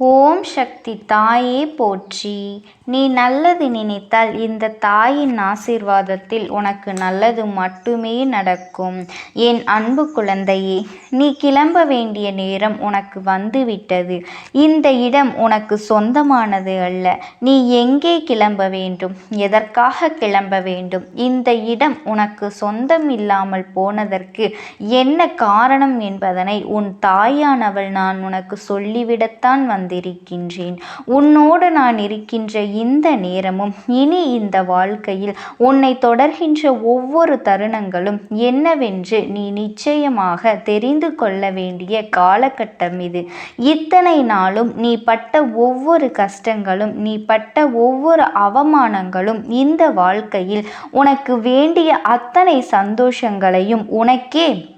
ஓம் சக்தி தாயே போற்றி. நீ நல்லது நினைத்தால் இந்த தாயின் ஆசீர்வாதத்தில் உனக்கு நல்லது மட்டுமே நடக்கும். என் அன்பு குழந்தையே நீ கிளம்ப வேண்டிய நேரம் உனக்கு வந்துவிட்டது. இந்த இடம் உனக்கு சொந்தமானது அல்ல. நீ எங்கே கிளம்ப வேண்டும்? எதற்காக கிளம்ப வேண்டும்? இந்த இடம் உனக்கு சொந்தம் இல்லாமல் போனதற்கு என்ன காரணம் என்பதனை உன் தாயானவள் நான் உனக்கு சொல்லிவிடத்தான் வந்தேன். வந்திருக்கின்றேன் உன்னோடு நான் இருக்கின்ற இந்த நேரமும் இனி இந்த வாழ்க்கையில் உன்னை தொடர்கின்ற ஒவ்வொரு தருணங்களும் என்னவென்று நீ நிச்சயமாக தெரிந்து கொள்ள வேண்டிய காலகட்டம் இது. இத்தனை நாளும் நீ பட்ட ஒவ்வொரு கஷ்டங்களும் நீ பட்ட ஒவ்வொரு அவமானங்களும் இந்த வாழ்க்கையில் உனக்கு வேண்டிய அத்தனை சந்தோஷங்களையும் உனக்கே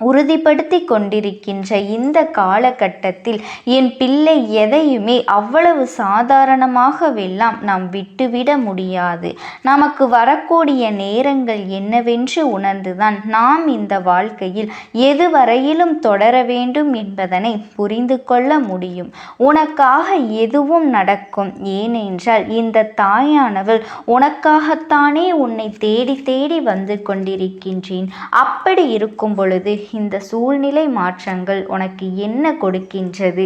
உறுதிப்படுத்தி கொண்டிருக்கின்ற இந்த காலகட்டத்தில் என் பிள்ளை எதையுமே அவ்வளவு சாதாரணமாகவெல்லாம் நாம் விட்டுவிட முடியாது. நமக்கு வரக்கூடிய நேரங்கள் என்னவென்று உணர்ந்துதான் நாம் இந்த வாழ்க்கையில் எதுவரையிலும் தொடர வேண்டும் என்பதனை புரிந்து கொள்ள முடியும். உனக்காக எதுவும் நடக்கும் ஏனென்றால் இந்த தாயானவள் உனக்காகத்தானே உன்னை தேடி தேடி வந்து கொண்டிருக்கின்றேன். அப்படி இருக்கும் பொழுது இந்த சூழ்நிலை மாற்றங்கள் உனக்கு என்ன கொடுக்கின்றது?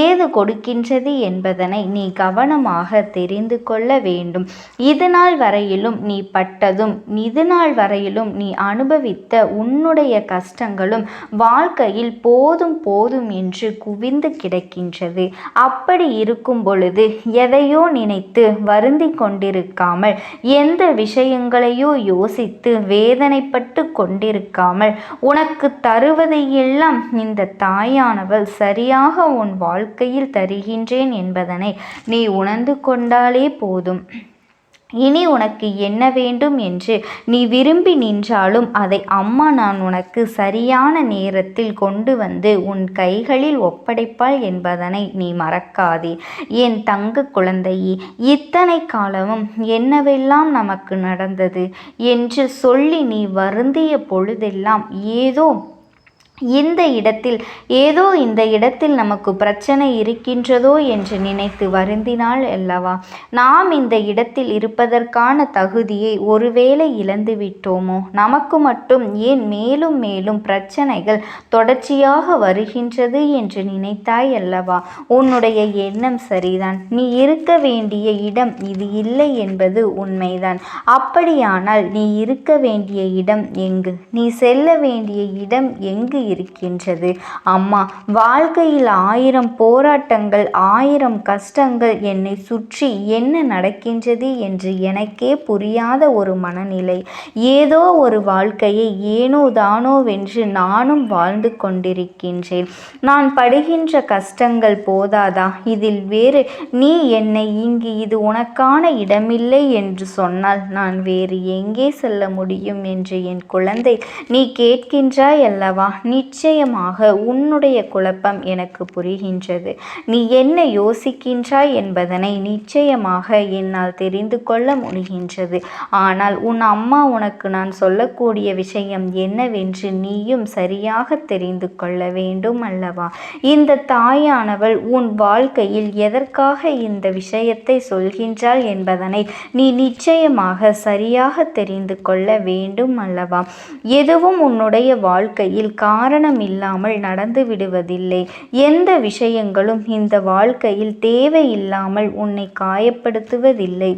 ஏது கொடுக்கின்றது என்பதனை நீ கவனமாக தெரிந்து கொள்ள வேண்டும். இது நாள் வரையிலும் நீ பட்டதும் இது நாள் வரையிலும் நீ அனுபவித்த உன்னுடைய கஷ்டங்களும் வாழ்க்கையில் போதும் போதும் என்று குவிந்து கிடக்கின்றது. அப்படி இருக்கும் பொழுது எதையோ நினைத்து வருந்தி கொண்டிருக்காமல் எந்த விஷயங்களையோ யோசித்து வேதனைப்பட்டு கொண்டிருக்காமல் உனக்கு தருவதையெல்லாம் இந்த தாயானவள் சரியாக உன் வாழ்க்கையில் தருகின்றேன் என்பதனை நீ உணர்ந்து கொண்டாலே போதும். இனி உனக்கு என்ன வேண்டும் என்று நீ விரும்பி நின்றாலும் அதை அம்மா நான் உனக்கு சரியான நேரத்தில் கொண்டு வந்து உன் கைகளில் ஒப்படைப்பாள் என்பதனை நீ மறக்காதே. என் தங்க குழந்தையே இத்தனை காலமும் என்னவெல்லாம் நமக்கு நடந்தது? என்று சொல்லி நீ வருந்திய பொழுதெல்லாம் ஏதோ இந்த இடத்தில் ஏதோ இந்த இடத்தில் நமக்கு பிரச்சனை இருக்கின்றதோ என்று நினைத்து வருந்தினால் அல்லவா? நாம் இந்த இடத்தில் இருப்பதற்கான தகுதியை ஒருவேளை இழந்து விட்டோமோ? நமக்கு மட்டும் ஏன் மேலும் மேலும் பிரச்சனைகள் தொடர்ச்சியாக வருகின்றது என்று நினைத்தாய் அல்லவா? உன்னுடைய எண்ணம் சரிதான். நீ இருக்க வேண்டிய இடம் இது இல்லை என்பது உண்மைதான். அப்படியானால் நீ இருக்க வேண்டிய இடம் எங்கு? நீ செல்ல வேண்டிய இடம் எங்கு இருக்கின்றது. அம்மா வாழ்க்கையில் ஆயிரம் போராட்டங்கள் ஆயிரம் கஷ்டங்கள் என்னை சுற்றி என்ன நடக்கின்றது என்று எனக்கே புரியாத ஒரு மனநிலை. ஏதோ ஒரு வாழ்க்கையை ஏனோ தானோ வென்று நானும் வாழ்ந்து கொண்டிருக்கின்றேன். நான் படுகின்ற கஷ்டங்கள் போதாதா? இதில் வேறு நீ என்னை இங்கு இது உனக்கான இடமில்லை என்று சொன்னால் நான் வேறு எங்கே செல்ல முடியும் என்று என் குழந்தை நீ கேட்கின்றாய் அல்லவா? நிச்சயமாக உன்னுடைய குழப்பம் எனக்கு புரிகின்றது. நீ என்ன யோசிக்கின்றாய் என்பதனை நிச்சயமாக என்னால் தெரிந்து கொள்ள முடிகின்றது. ஆனால் உன் அம்மா உனக்கு நான் சொல்லக்கூடிய விஷயம் என்னவென்று நீயும் சரியாக தெரிந்து கொள்ள வேண்டும் அல்லவா? இந்த தாயானவள் உன் வாழ்க்கையில் எதற்காக இந்த விஷயத்தை சொல்கின்றாள் என்பதனை நீ நிச்சயமாக சரியாக தெரிந்து கொள்ள வேண்டும் அல்லவா? எதுவும் உன்னுடைய வாழ்க்கையில் காரணம் இல்லாமல் நடந்து விடுவதில்லை. எந்த விஷயங்களும் இந்த வாழ்க்கையில் தேவையில்லாமல் உன்னை காயப்படுத்துவதில்லை.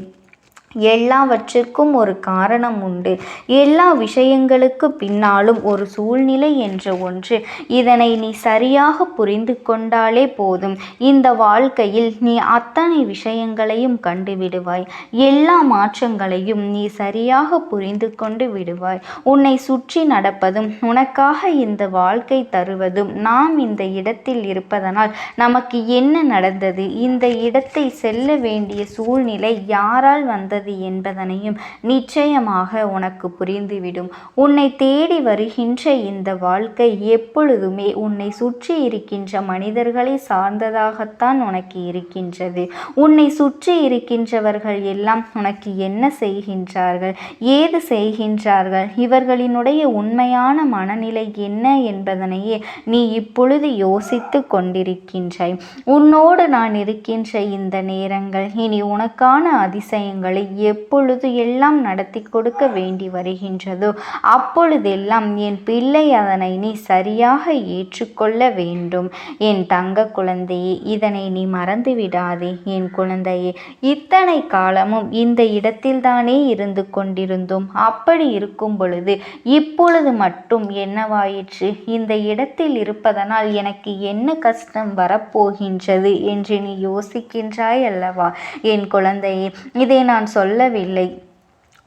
எல்லாவற்றுக்கும் ஒரு காரணம் உண்டு. எல்லா விஷயங்களுக்கு பின்னாலும் ஒரு சூழ்நிலை என்ற ஒன்று. இதனை நீ சரியாக புரிந்து கொண்டாலே போதும். இந்த வாழ்க்கையில் நீ அத்தனை விஷயங்களையும் கண்டுவிடுவாய் எல்லா மாற்றங்களையும் நீ சரியாக புரிந்து கொண்டு விடுவாய். உன்னை சுற்றி நடப்பதும் உனக்காக இந்த வாழ்க்கை தருவதும் நாம் இந்த இடத்தில் இருப்பதனால் நமக்கு என்ன நடந்தது? இந்த இடத்தை செல்ல வேண்டிய சூழ்நிலை யாரால் வந்தது? நடந்தது என்பதனையும் நிச்சயமாக உனக்கு புரிந்துவிடும். உன்னை தேடி வருகின்ற இந்த வாழ்க்கை எப்பொழுதுமே உன்னை சுற்றி இருக்கின்ற மனிதர்களை சார்ந்ததாகத்தான் உனக்கு இருக்கின்றது. உன்னை சுற்றி இருக்கின்றவர்கள் எல்லாம் உனக்கு என்ன செய்கின்றார்கள்? ஏது செய்கின்றார்கள்? இவர்களினுடைய உண்மையான மனநிலை என்ன என்பதனையே நீ இப்பொழுது யோசித்து கொண்டிருக்கின்றாய். உன்னோடு நான் இருக்கின்ற இந்த நேரங்கள் இனி உனக்கான அதிசயங்களை எப்பொழுது எல்லாம் நடத்தி கொடுக்க வேண்டி வருகின்றதோ அப்பொழுதெல்லாம் என் பிள்ளை அதனை நீ சரியாக ஏற்றுக்கொள்ள வேண்டும். என் தங்க குழந்தையே இதனை நீ மறந்து விடாதே என் குழந்தையே இத்தனை காலமும் இந்த இடத்தில்தானே இருந்து கொண்டிருந்தோம். அப்படி இருக்கும் பொழுது இப்பொழுது மட்டும் என்னவாயிற்று? இந்த இடத்தில் இருப்பதனால் எனக்கு என்ன கஷ்டம் வரப்போகின்றது? என்று நீ யோசிக்கின்றாய் அல்லவா என் குழந்தையே இதை நான் சொல்லவில்லை.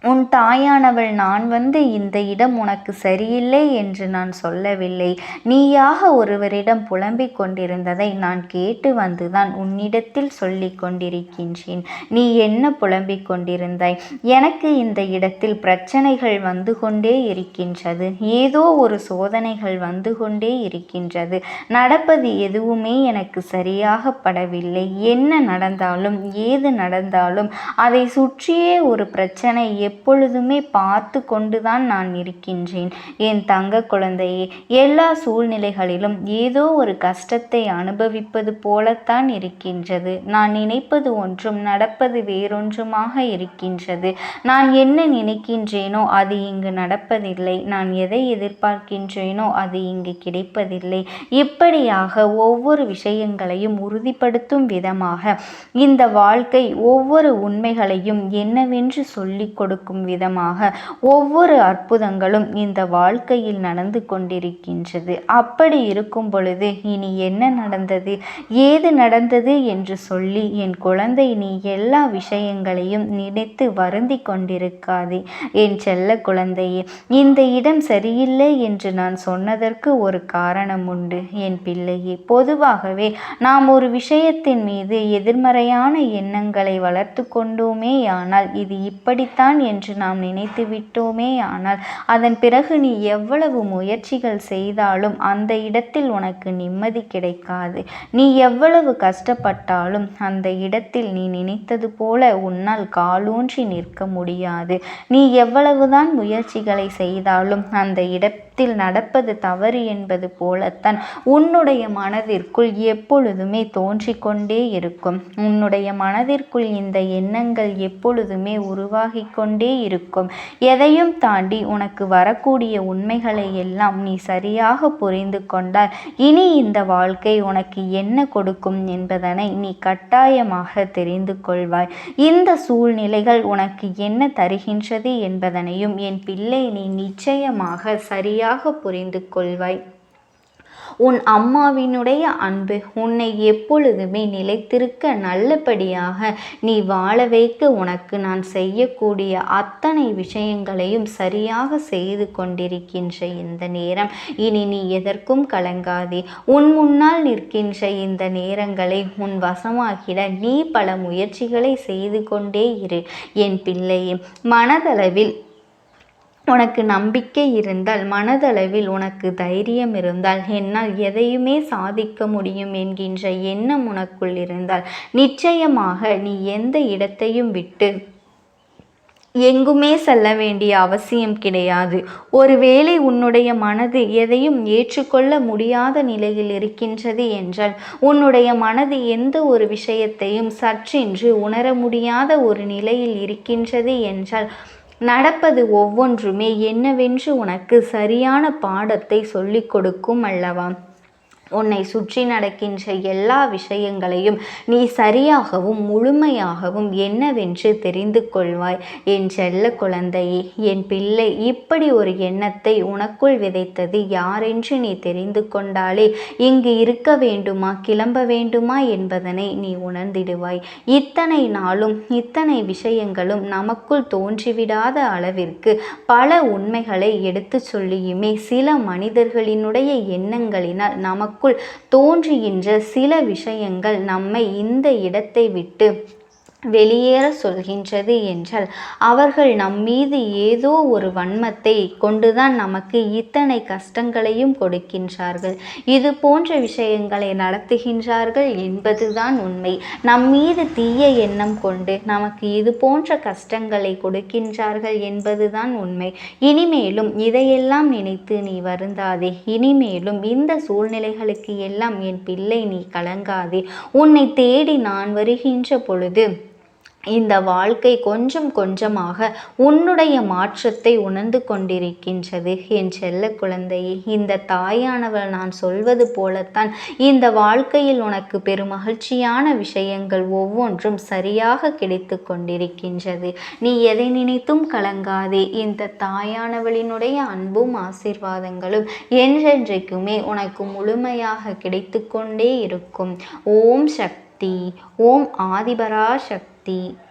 உன் தாயானவள் நான் வந்து இந்த இடம் உனக்கு சரியில்லை என்று நான் சொல்லவில்லை. நீயாக ஒருவரிடம் புலம்பிக் கொண்டிருந்ததை நான் கேட்டு வந்துதான் உன்னிடத்தில் சொல்லிக் கொண்டிருக்கின்றேன். நீ என்ன புலம்பிக் கொண்டிருந்தாய்? எனக்கு இந்த இடத்தில் பிரச்சனைகள் வந்து கொண்டே இருக்கின்றது. ஏதோ ஒரு சோதனைகள் வந்து கொண்டே இருக்கின்றது. நடப்பது எதுவுமே எனக்கு சரியாக படவில்லை. என்ன நடந்தாலும் ஏது நடந்தாலும் அதை சுற்றியே ஒரு பிரச்சனை எப்பொழுதுமே பார்த்து கொண்டுதான் நான் இருக்கின்றேன். என் தங்க குழந்தையே எல்லா சூழ்நிலைகளிலும் ஏதோ ஒரு கஷ்டத்தை அனுபவிப்பது போலத்தான் இருக்கின்றது. நான் நினைப்பது ஒன்றும் நடப்பது வேறொன்றுமாக இருக்கின்றது. நான் என்ன நினைக்கின்றேனோ அது இங்கு நடப்பதில்லை. நான் எதை எதிர்பார்க்கின்றேனோ அது இங்கு கிடைப்பதில்லை. இப்படியாக ஒவ்வொரு விஷயங்களையும் உறுதிப்படுத்தும் விதமாக இந்த வாழ்க்கை ஒவ்வொரு உண்மைகளையும் என்னவென்று சொல்லிக் கொடுக்கும் கொடுக்கும் விதமாக ஒவ்வொரு அற்புதங்களும் இந்த வாழ்க்கையில் நடந்து கொண்டிருக்கின்றது. அப்படி இருக்கும் பொழுது இனி என்ன நடந்தது? ஏது நடந்தது என்று சொல்லி என் குழந்தை நீ எல்லா விஷயங்களையும் நினைத்து வருந்தி கொண்டிருக்காதே. என் செல்ல குழந்தையே இந்த இடம் சரியில்லை என்று நான் சொன்னதற்கு ஒரு காரணம் உண்டு. என் பிள்ளையே பொதுவாகவே நாம் ஒரு விஷயத்தின் மீது எதிர்மறையான எண்ணங்களை வளர்த்து கொண்டோமே ஆனால் இது இப்படித்தான் என்று நாம் நினைத்து விட்டோமே ஆனால் அதன் பிறகு நீ எவ்வளவு முயற்சிகள் செய்தாலும் அந்த இடத்தில் உனக்கு நிம்மதி கிடைக்காது. நீ எவ்வளவு கஷ்டப்பட்டாலும் அந்த இடத்தில் நீ நினைத்தது போல உன்னால் காலூன்றி நிற்க முடியாது. நீ எவ்வளவுதான் முயற்சிகளை செய்தாலும் அந்த இட மனத்தில் நடப்பது தவறு என்பது போலத்தான் உன்னுடைய மனதிற்குள் எப்பொழுதுமே தோன்றிக்கொண்டே இருக்கும். உன்னுடைய மனதிற்குள் இந்த எண்ணங்கள் எப்பொழுதுமே உருவாகி கொண்டே இருக்கும். எதையும் தாண்டி உனக்கு வரக்கூடிய உண்மைகளை எல்லாம் நீ சரியாக புரிந்து கொண்டால் இனி இந்த வாழ்க்கை உனக்கு என்ன கொடுக்கும் என்பதனை நீ கட்டாயமாக தெரிந்து கொள்வாய். இந்த சூழ்நிலைகள் உனக்கு என்ன தருகின்றது என்பதனையும் என் பிள்ளை நீ நிச்சயமாக சரியாக புரிந்து கொள்வாய். உன் அம்மாவினுடைய அன்பு உன்னை எப்பொழுதுமே நிலைத்திருக்க நல்லபடியாக நீ வாழ வைக்க உனக்கு நான் செய்யக்கூடிய அத்தனை விஷயங்களையும் சரியாக செய்து கொண்டிருக்கின்ற இந்த நேரம். இனி நீ எதற்கும் கலங்காதே. உன் முன்னால் நிற்கின்ற இந்த நேரங்களை உன் வசமாகிட நீ பல முயற்சிகளை செய்து கொண்டே இரு. என் பிள்ளையே மனதளவில் உனக்கு நம்பிக்கை இருந்தால் மனதளவில் உனக்கு தைரியம் இருந்தால் என்னால் எதையுமே சாதிக்க முடியும் என்கின்ற எண்ணம் உனக்குள் இருந்தால் நிச்சயமாக நீ எந்த இடத்தையும் விட்டு எங்குமே செல்ல வேண்டிய அவசியம் கிடையாது. ஒருவேளை உன்னுடைய மனது எதையும் ஏற்றுக்கொள்ள முடியாத நிலையில் இருக்கின்றது என்றால் உன்னுடைய மனது எந்த ஒரு விஷயத்தையும் சற்றென்று உணர முடியாத ஒரு நிலையில் இருக்கின்றது என்றால் நடப்பது ஒவ்வொன்றுமே என்னவென்று உனக்கு சரியான பாடத்தை சொல்லிக் கொடுக்கும் அல்லவா? உன்னை சுற்றி நடக்கின்ற எல்லா விஷயங்களையும் நீ சரியாகவும் முழுமையாகவும் என்னவென்று தெரிந்து கொள்வாய். என் செல்ல குழந்தையே என் பிள்ளை இப்படி ஒரு எண்ணத்தை உனக்குள் விதைத்தது யாரென்று நீ தெரிந்து கொண்டாலே இங்கு இருக்க வேண்டுமா கிளம்ப வேண்டுமா என்பதனை நீ உணர்ந்திடுவாய். இத்தனை நாளும் இத்தனை விஷயங்களும் நமக்குள் தோன்றிவிடாத அளவிற்கு பல உண்மைகளை எடுத்து சொல்லியுமே சில மனிதர்களினுடைய எண்ணங்களினால் நமக்கு நமக்குள் தோன்றுகின்ற சில விஷயங்கள் நம்மை இந்த இடத்தை விட்டு வெளியேற சொல்கின்றது என்றால் அவர்கள் நம்மீது ஏதோ ஒரு வன்மத்தை கொண்டுதான் நமக்கு இத்தனை கஷ்டங்களையும் கொடுக்கின்றார்கள். இது போன்ற விஷயங்களை நடத்துகின்றார்கள் என்பதுதான் உண்மை. நம்மீது தீய எண்ணம் கொண்டு நமக்கு இது போன்ற கஷ்டங்களை கொடுக்கின்றார்கள் என்பதுதான் உண்மை. இனிமேலும் இதையெல்லாம் நினைத்து நீ வருந்தாதே. இனிமேலும் இந்த சூழ்நிலைகளுக்கு எல்லாம் என் பிள்ளை நீ கலங்காதே. உன்னை தேடி நான் வருகின்ற பொழுது இந்த வாழ்க்கை கொஞ்சம் கொஞ்சமாக உன்னுடைய மாற்றத்தை உணர்ந்து கொண்டிருக்கின்றது. என் செல்ல குழந்தையே இந்த தாயானவள் நான் சொல்வது போலத்தான் இந்த வாழ்க்கையில் உனக்கு பெருமகிழ்ச்சியான விஷயங்கள் ஒவ்வொன்றும் சரியாக கிடைத்து கொண்டிருக்கின்றது. நீ எதை நினைத்தும் கலங்காதே. இந்த தாயானவளினுடைய அன்பும் ஆசீர்வாதங்களும் என்றென்றைக்குமே உனக்கு முழுமையாக கிடைத்து கொண்டே இருக்கும். ஓம் சக்தி ஓம் ஆதிபரா சக்தி ಜಾಸ್ತಿ